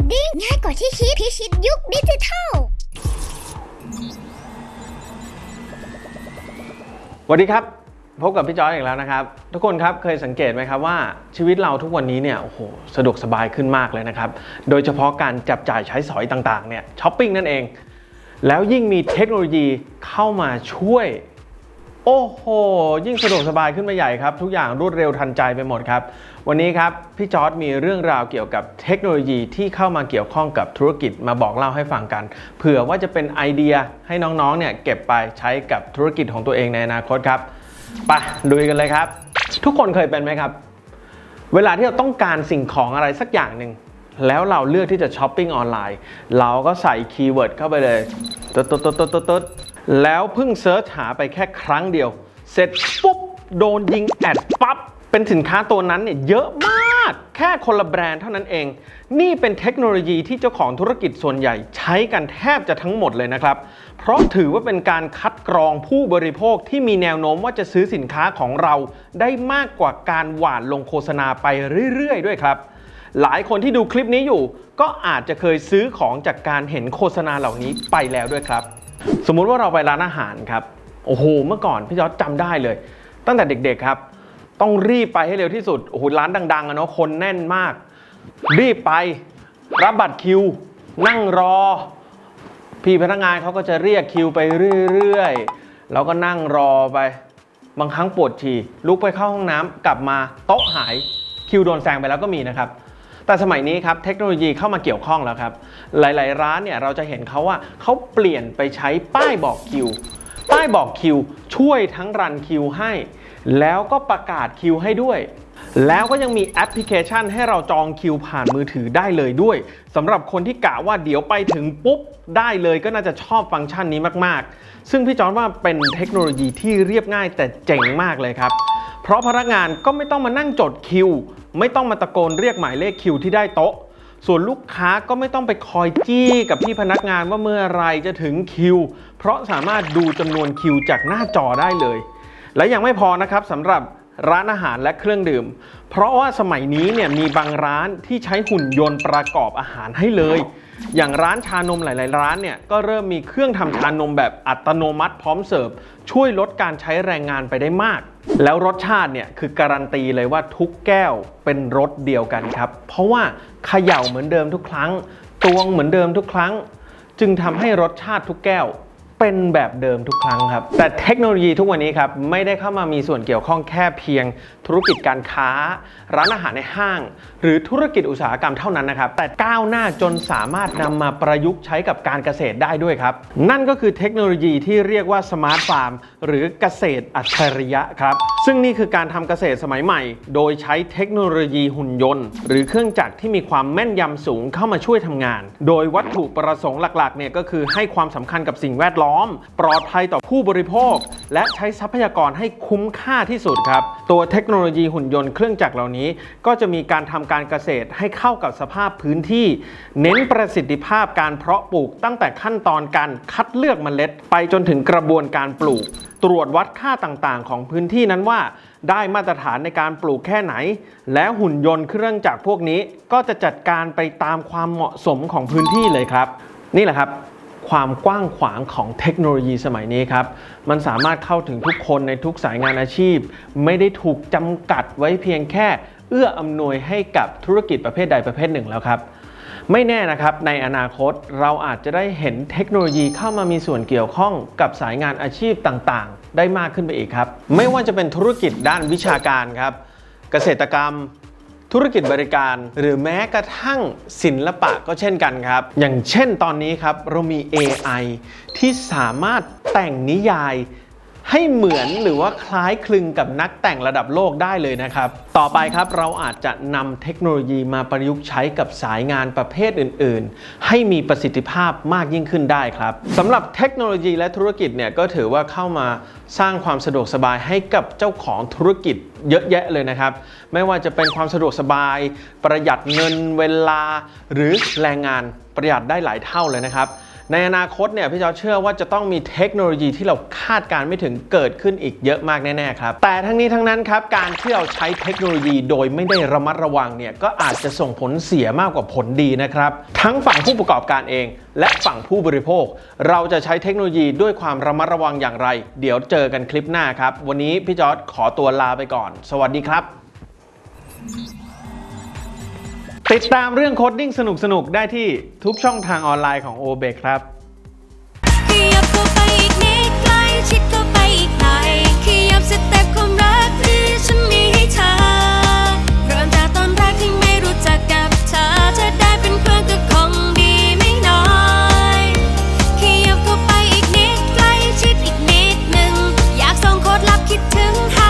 ดดิ้งง่ายกว่าที่คิดพิชิตยุคดิจิทัล สวัสดีครับ พบกับพี่จอยอีกแล้วนะครับ ทุกคนครับเคยสังเกตไหมครับว่าชีวิตเราทุกวันนี้เนี่ยโอ้โหสะดวกสบายขึ้นมากเลยนะครับ โดยเฉพาะการจับจ่ายใช้สอยต่างๆเนี่ยช้อปปิ้งนั่นเอง แล้วยิ่งมีเทคโนโลยีเข้ามาช่วย โอ้โห ยิ่งสะดวกสบายขึ้นมาใหญ่ครับ ทุกอย่างรวดเร็วทันใจไปหมดครับ วันนี้ครับ พี่จอร์ดมีเรื่องราวเกี่ยวกับเทคโนโลยีที่เข้ามาเกี่ยวข้องกับธุรกิจมาบอกเล่าให้ฟังกัน เผื่อว่าจะเป็นไอเดียให้น้องๆเนี่ยเก็บไปใช้กับธุรกิจของตัวเองในอนาคตครับไปดูกันเลยครับ ทุกคนเคยเป็นไหมครับ เวลาที่เราต้องการสิ่งของอะไรสักอย่างหนึ่งแล้วเราเลือกที่จะช้อปปิ้งออนไลน์ เราก็ใส่คีย์เวิร์ดเข้าไปเลยตึ๊ดตึ๊ดตึ๊ดตึ๊ดตึ๊ดตึ๊ด แล้วเพิ่งเซิร์ชหาไปแค่ครั้งเดียว เสร็จปุ๊บ โดนยิงแอดปั๊บ เป็นสินค้าตัวนั้นเนี่ยเยอะมาก แค่คนละแบรนด์เท่านั้นเอง นี่เป็นเทคโนโลยีที่เจ้าของธุรกิจส่วนใหญ่ใช้กันแทบจะทั้งหมดเลยนะครับ เพราะถือว่าเป็นการคัดกรองผู้บริโภคที่มีแนวโน้มว่าจะซื้อสินค้าของเราได้มากกว่าการหว่านลงโฆษณาไปเรื่อยๆ ด้วยครับหลายคนที่ดูคลิปนี้อยู่ ก็อาจจะเคยซื้อของจากการเห็นโฆษณาเหล่านี้ไปแล้วด้วยครับ สมมุติว่าเราไปร้านอาหารครับ โอ้โห เมื่อก่อนพี่จอร์จจำได้เลย ตั้งแต่เด็กๆครับ ต้องรีบไปให้เร็วที่สุด โอ้โห ร้านดังๆอะเนาะ คนแน่นมาก รีบไป รับบัตรคิว นั่งรอ พี่พนักงานเขาก็จะเรียกคิวไปเรื่อยๆ แล้วก็นั่งรอไป บางครั้งปวดฉี่ลุกไปเข้าห้องน้ำกลับมาโต๊ะหายคิวโดนแซงไปแล้วก็มีนะครับ แต่สมัยนี้ครับเทคโนโลยีเข้ามาเกี่ยวข้องแล้วครับ หลาย ๆ ร้านเนี่ยเราจะเห็นเขาว่าเขาเปลี่ยนไปใช้ป้ายบอกคิว ป้ายบอกคิว ช่วยทั้งรันคิวให้ แล้วก็ประกาศคิวให้ด้วย แล้วก็ยังมีแอปพลิเคชันให้เราจองคิวผ่านมือถือได้เลยด้วยสำหรับคนที่กะว่าเดี๋ยวไปถึงปุ๊บได้เลยก็น่าจะชอบฟังก์ชันนี้มาก ๆ ซึ่งพี่จอนว่าเป็นเทคโนโลยีที่เรียบง่ายแต่เจ๋งมากเลยครับ เพราะพนักงานก็ไม่ต้องมานั่งจดคิว ไม่ต้องมาตะโกนเรียกหมายเลขคิวที่ได้โต๊ะ ส่วนลูกค้าก็ไม่ต้องไปคอยจี้กับพี่พนักงานว่าเมื่อไรจะถึงคิว เพราะสามารถดูจำนวนคิวจากหน้าจอได้เลย และยังไม่พอนะครับสำหรับร้านอาหารและเครื่องดื่ม เพราะว่าสมัยนี้เนี่ยมีบางร้านที่ใช้หุ่นยนต์ประกอบอาหารให้เลย อย่างร้านชานมหลาย ๆ ร้านเนี่ยก็เริ่มมีเครื่องทำชานมแบบอัตโนมัติพร้อมเสิร์ฟช่วยลดการใช้แรงงานไปได้มาก แล้วรสชาติเนี่ยคือการันตีเลยว่าทุกแก้วเป็นรสเดียวกันครับ เพราะว่าเขย่าเหมือนเดิมทุกครั้ง ตวงเหมือนเดิมทุกครั้ง จึงทำให้รสชาติทุกแก้ว เป็นแบบเดิมทุกครั้งครับ แต่เทคโนโลยีทุกวันนี้ครับ ไม่ได้เข้ามามีส่วนเกี่ยวข้องแค่เพียง ธุรกิจการค้า ร้านอาหารในห้าง หรือธุรกิจอุตสาหกรรมเท่านั้นนะครับ แต่ก้าวหน้าจนสามารถนำมาประยุกต์ใช้กับการเกษตรได้ด้วยครับ นั่นก็คือเทคโนโลยีที่เรียกว่าสมาร์ทฟาร์มหรือเกษตรอัจฉริยะครับ ซึ่งนี่คือการทำเกษตรสมัยใหม่ โดยใช้เทคโนโลยีหุ่นยนต์ หรือเครื่องจักรที่มีความแม่นยำสูงเข้ามาช่วยทำงาน โดยวัตถุประสงค์หลักๆเนี่ยก็คือให้ความสำคัญกับสิ่งแวดล้อมปลอดภัยต่อผู้บริโภค และใช้ทรัพยากรให้คุ้มค่าที่สุดครับ ตัวเทคโนโลยีหุ่นยนต์เครื่องจักรเหล่านี้ ก็จะมีการทำการเกษตรให้เข้ากับสภาพพื้นที่ เน้นประสิทธิภาพการเพาะปลูกตั้งแต่ขั้นตอนการคัดเลือกเมล็ด ไปจนถึงกระบวนการปลูก ตรวจวัดค่าต่างๆ ของพื้นที่นั้นว่า ได้มาตรฐานในการปลูกแค่ไหน แล้วหุ่นยนต์เครื่องจักรพวกนี้ ก็จะจัดการไปตามความเหมาะสมของพื้นที่เลยครับ นี่แหละครับ ความกว้างขวางของเทคโนโลยีสมัยนี้ครับ มันสามารถเข้าถึงทุกคนในทุกสายงานอาชีพ ไม่ได้ถูกจำกัดไว้เพียงแค่ เอื้ออำนวยให้กับธุรกิจประเภทใดประเภทหนึ่งแล้วครับไม่แน่นะครับ ในอนาคตเราอาจจะได้เห็นเทคโนโลยีเข้ามามีส่วนเกี่ยวข้องกับสายงานอาชีพต่างๆ ได้มากขึ้นไปอีกครับ ไม่ว่าจะเป็นธุรกิจด้านวิชาการครับ เกษตรกรรม ธุรกิจบริการ หรือแม้กระทั่งศิลปะก็เช่นกันครับ อย่างเช่นตอนนี้ครับเรามี AI ที่สามารถแต่งนิยาย ให้เหมือนหรือว่าคล้ายคลึงกับนักแต่งระดับโลกได้เลยนะครับ ต่อไปครับเราอาจจะนำเทคโนโลยีมาประยุกต์ใช้กับสายงานประเภทอื่น ๆ ให้มีประสิทธิภาพมากยิ่งขึ้นได้ครับสำหรับเทคโนโลยีและธุรกิจเนี่ยก็ถือว่าเข้ามาสร้างความสะดวกสบายให้กับเจ้าของธุรกิจเยอะแยะเลยนะครับ ไม่ว่าจะเป็นความสะดวกสบาย ประหยัดเงินเวลา หรือแรงงานประหยัดได้หลายเท่าเลยนะครับ ในอนาคตเนี่ยพี่จอเชื่อว่าจะต้องมีเทคโนโลยีที่เราคาดการไม่ถึงเกิดขึ้นอีกเยอะมากแน่ๆครับ แต่ทั้งนี้ทั้งนั้นครับการที่เราใช้เทคโนโลยีโดยไม่ได้ระมัดระวังเนี่ยก็อาจจะส่งผลเสียมากกว่าผลดีนะครับ ทั้งฝั่งผู้ประกอบการเอง และฝั่งผู้บริโภค เราจะใช้เทคโนโลยีด้วยความระมัดระวังอย่างไร เดี๋ยวเจอกันคลิปหน้าครับ วันนี้พี่จอร์จขอตัวลาไปก่อน สวัสดีครับ ติดตามเรื่องโคดดิ้งสนุกๆ ได้ที่ทุกช่องทางออนไลน์ของ o b e ครับขอเบคครับ